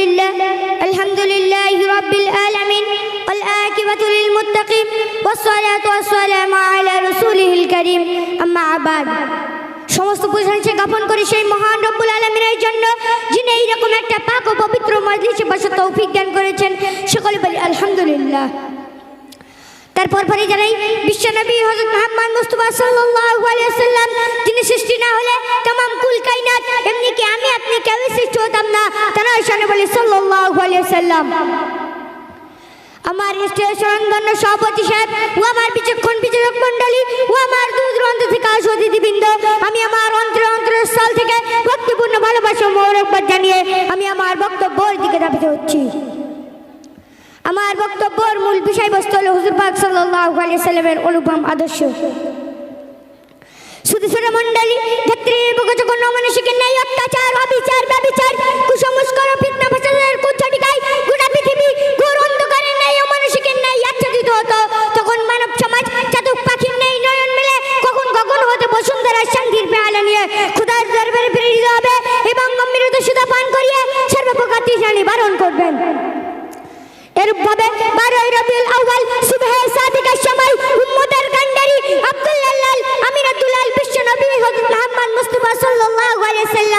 لله الحمد لله رب العالمين والآكبة للمتقين والصلاة والسلام على رسوله الكريم أما عباد সমস্ত প্রশংসা জ্ঞাপন করি সেই মহান রব্বুল আলমিনের জন্য, যিনি এইরকম একটা পাক ও পবিত্র মজলিসে বসে তৌফিক জ্ঞান করেছেন। সকলে বলি আলহামদুলিল্লাহ। তারপর পরে জানাই বিশ্বনবী হজরত মোহাম্মদ মুস্তফা সাল্লাল্লাহু আলাইহি ওয়াসাল্লাম, যিনি সৃষ্টি না হলে তামাম কুল কাইনাত, এমনি কি আমি আপনি কেউ সৃষ্টি হতাম না? তারা সামনে বলে, সাল্লাল্লাহু আলাইহি সাল্লাম আমার স্টেশন ধন্য সভাপতি সাহেব, ও আমার বিচক্ষণ বিচারক মণ্ডলী, ও আমার দূর দূরান্ত থেকে আসো দিদিবৃন্দ আমি আমার অন্তরে অন্তরের স্থল থেকে ভক্তিপূর্ণ ভালোবাসা মৌরকবাদ জানিয়ে আমি আমার বক্তব্যের দিকে ধাবিত হচ্ছি। আমার বক্তব্যের মূল বিষয়বস্তু হল হুজুর পাক সাল্লাল্লাহু আলাইহি সাল্লামের অনুপম আদর্শ। শুধু সুরা ক্ষেত্রের বুকে যখন অমানুষিকের ন্যায় অত্যাচার অবিচার ব্যবিচার কুসংস্কার ও ফিতনা ফসাদের কুচ্ছটিকায়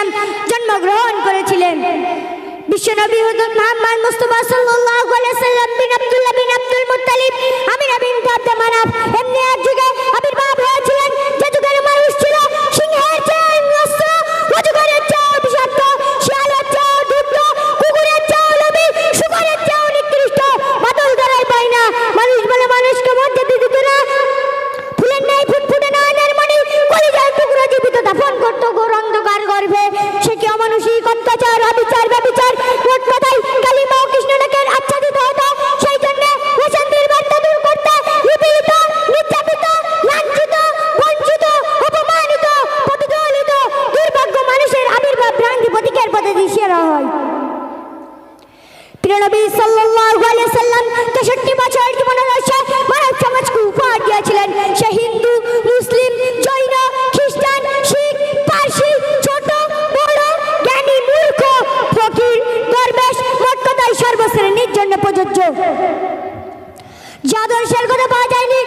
সাল্লাম জন্মগ্রহণ করেছিলেন। বিশ্ব নবী হযরত মুহাম্মদ মুস্তাফা সাল্লাল্লাহু আলাইহি সাল্লাম বিন আব্দুল্লাহ বিন আব্দুল মুত্তালিব আমিনা বিনতে আব্দে মানাফ এমনি এক যুগে আবির্ভাব হয়েছিলেন, যে যুগের মানুষ ছিল সিংহের চেয়ে হিংস্র অজগরের চেয়ে বিষাক্ত, শিয়ালের চেয়ে দুষ্ট কুকুরের চেয়ে লোভী শুকরের চেয়ে নিকৃষ্ট, বাদল ধরাই পায় না। মানুষ বলে মানুষকে মধ্যে দিতে না। ফুলের ন্যায় ফুটফুটে নয়নের মণি কলিজার টুকরো জীবিত দাফন করতো ঘোর অন্ধকার অত্যাচার অবিচার, ব্যবচার হতো সেই জন্য অশান্তির বার্তা দূর লাঞ্ছিত, বঞ্চিত, অপমানিত, প্রতিদলিত, দুর্ভাগ্য মানুষের আবির্ভাব ভ্রান্তি প্রতীকের পথে দিশিয়ে হয়। প্রযোজ্য জাদর্শের কথা পাওয়া যায়নি।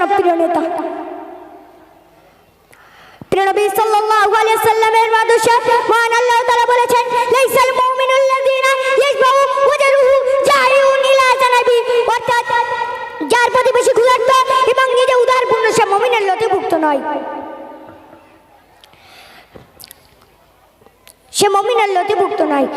জনপ্রিয় নেতা প্রিয়নবী সাল্লাল্লাহু আলাইহি সাল্লামের আদর্শে মহান আল্লাহ তাআলা বলেছেন, লাইসাল মুমিনুল লাযিনা ইয়াশবাউ ওয়াজরুহু জাহিউন ইলা জানাবি। অর্থাৎ যার প্রতিবেশী ক্ষুধার্ত এবং নিজে উদারপূর্ণ সে মুমিনের লতিভুক্ত নয়। সে মমিনের লতিভুক্ত নয়।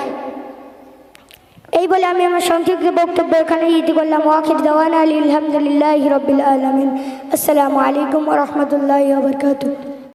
এই বলে আমি আমার সংক্ষিপ্ত বক্তব্য এখানে ইতি করলাম ওয়াখির দেওয়ান আলী আলহামদুলিল্লাহ রবিল আলমিন আসসালামু আলাইকুম রহমতুল্লাহ বরকাতুহ